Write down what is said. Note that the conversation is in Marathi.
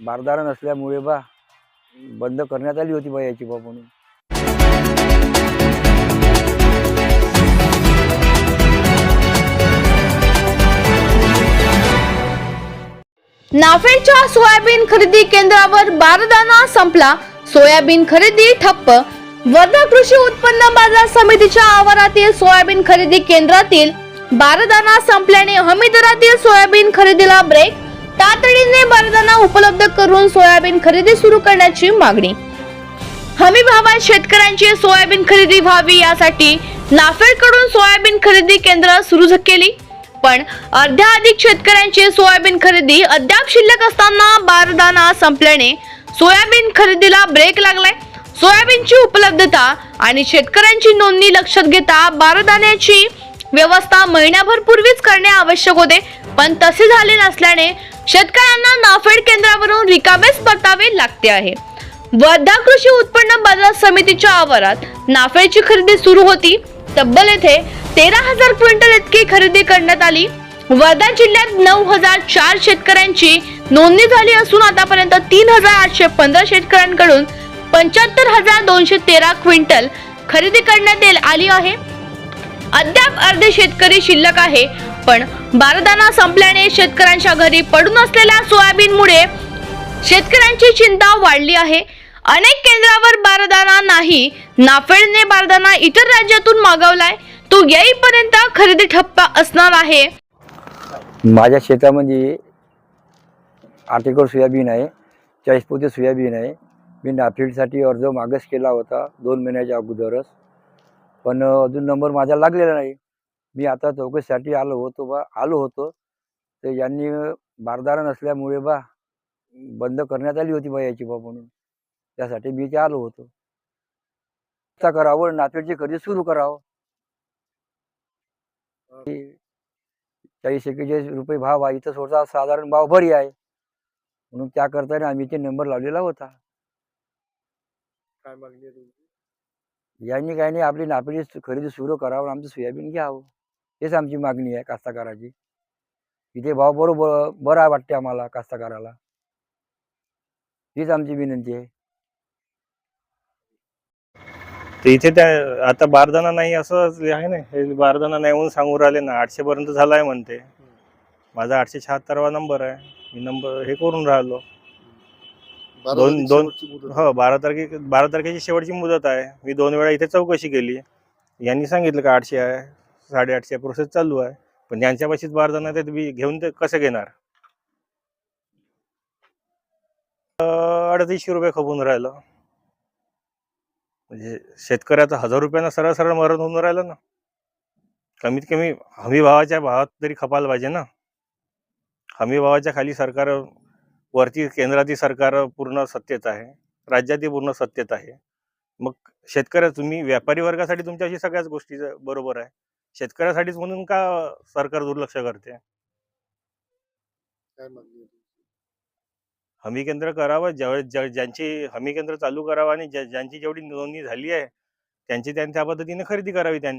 बारदारा नसल्यामुळे बा बंद करण्यात आली होती बा याची बा म्हणून. नाफेडच्या सोयाबीन खरेदी केंद्रावर बारदाना संपला. सोयाबीन खरेदी ठप्प. वर्धा कृषी उत्पन्न बाजार समितीच्या आवारातील सोयाबीन खरेदी केंद्रातील बारदाना संपल्याने हमी दरातील सोयाबीन खरेदीला ब्रेक तातडीने बारदाना उपलब्ध करून सोयाबीन खरेदी सुरू करण्याची मागणी. हमी भावात शेतकऱ्यांची सोयाबीन खरेदी व्हावी यासाठी नाफेडकडून सोयाबीन खरेदी केंद्र सुरू केली. पण अर्ध्या अधिक शेतकऱ्यांची सोयाबीन खरेदी अद्याप शिल्लक असताना बारदाना संपल्याने सोयाबीन खरेदीला ब्रेक लागलाय. सोयाबीनची उपलब्धता आणि शेतकऱ्यांची नोंदणी लक्षात घेता बारदाण्याची व्यवस्था महिन्याभर पूर्वीच करणे आवश्यक होते पण तसे झाले नसल्याने शेतकऱ्यांना नाफेड केंद्रावरून रिकामेच परतावे लागते आहे. वर्धा कृषी उत्पन्न बाजार समितीच्या आवारात नाफेडची खरेदी सुरू होती. तब्बल येथे तेरा हजार क्विंटल इतकी खरेदी करण्यात आली. वर्धा जिल्ह्यात नऊ हजार चार शेतकऱ्यांची नोंदणी झाली असून आतापर्यंत तीन हजार आठशे पंधरा शेतकऱ्यांकडून पंच्याहत्तर हजार दोनशे तेरा क्विंटल खरेदी करण्यात आली आहे. अद्याप अर्धे शेतकरी शिल्लक आहे. पण बारदाना संपल्याने शेतकऱ्यांच्या घरी पडून असलेल्या सोयाबीनमुळे शेतकऱ्यांची चिंता वाढली आहे. अनेक केंद्रावर बारदाना नाही नाफेडने बारदाना इतर राज्यातून मागवलाय. तो येईपर्यंत खरेदी ठप्प असणार आहे. माझ्या शेतामध्ये आठ एकर सोयाबीन आहे चाळीस पोते सोयाबीन आहे. मी नाफेडसाठी अर्ज मागच केला होता दोन महिन्याच्या अगोदरच. पण अजून नंबर माझा लागलेला नाही. मी आता चौकशीसाठी आलो होतो बा आलो होतो. तर यांनी बारदारा नसल्यामुळे बा बंद करण्यात आली होती बा याची बा म्हणून. त्यासाठी मी इथे आलो होतो. आता करावं नाफेडची खरेदी सुरू करावं. चाळीस एक्केचाळीस रुपये भाव आहे इथं स्वतः साधारण भाव भरी आहे. म्हणून त्या करताना आम्ही इथे नंबर लावलेला होता. काय मागणी यांनी काही नाही आपली नापेडी खरेदी सुरू करावं आमचं सोयाबीन घ्यावं. हेच आमची मागणी आहे कास्तकाराची. इथे भाव बरोबर बरा वाटते आम्हाला कास्तकाराला. हीच आमची विनंती आहे. इथे त्या आता बारदाना नाही असं आहे ना हे बारदाना नाही म्हणून सांगून राहिले ना आठशे पर्यंत झाला आहे म्हणते. माझा आठशे शहात्तरवा नंबर आहे. मी नंबर हे करून राहिलो. दोन दोन हो बारा तारखे बारा तारखेची शेवटची मुदत आहे. मी दोन वेळा इथे चौकशी केली. यांनी सांगितलं का आठशे आहे? साडेआठशे प्रोसेस चालू आहे. पण यांच्यापाशीच बारदाना आहे, ते तुम्ही घेऊन ते कसं घेणार? अडतीसशे रुपये खपून राहिलं. म्हणजे शेतकऱ्याचं हजार रुपयानं सरळ सरळ मरण होऊन राहिलं ना. कमीत कमी हमी भावाच्या भावात तरी खपायला पाहिजे ना. हमी भावाच्या खाली सरकार वरती केंद्रातील सरकार पूर्ण सत्तेत आहे. राज्यातील पूर्ण सत्तेत आहे. मग शेतकऱ्या तुम्ही व्यापारी वर्गासाठी तुमच्याशी सगळ्याच गोष्टी बरोबर आहे. शेतकऱ्यासाठीच म्हणून का सरकार दुर्लक्ष करते काय मागणी आहे तुमची? हमी केंद्र करावं ज्या ज्यांची हमी केंद्र चालू करावं आणि ज्या ज्यांची जेवढी नोंदणी झाली आहे त्यांची त्यांनी त्या पद्धतीने खरेदी करावी त्यांनी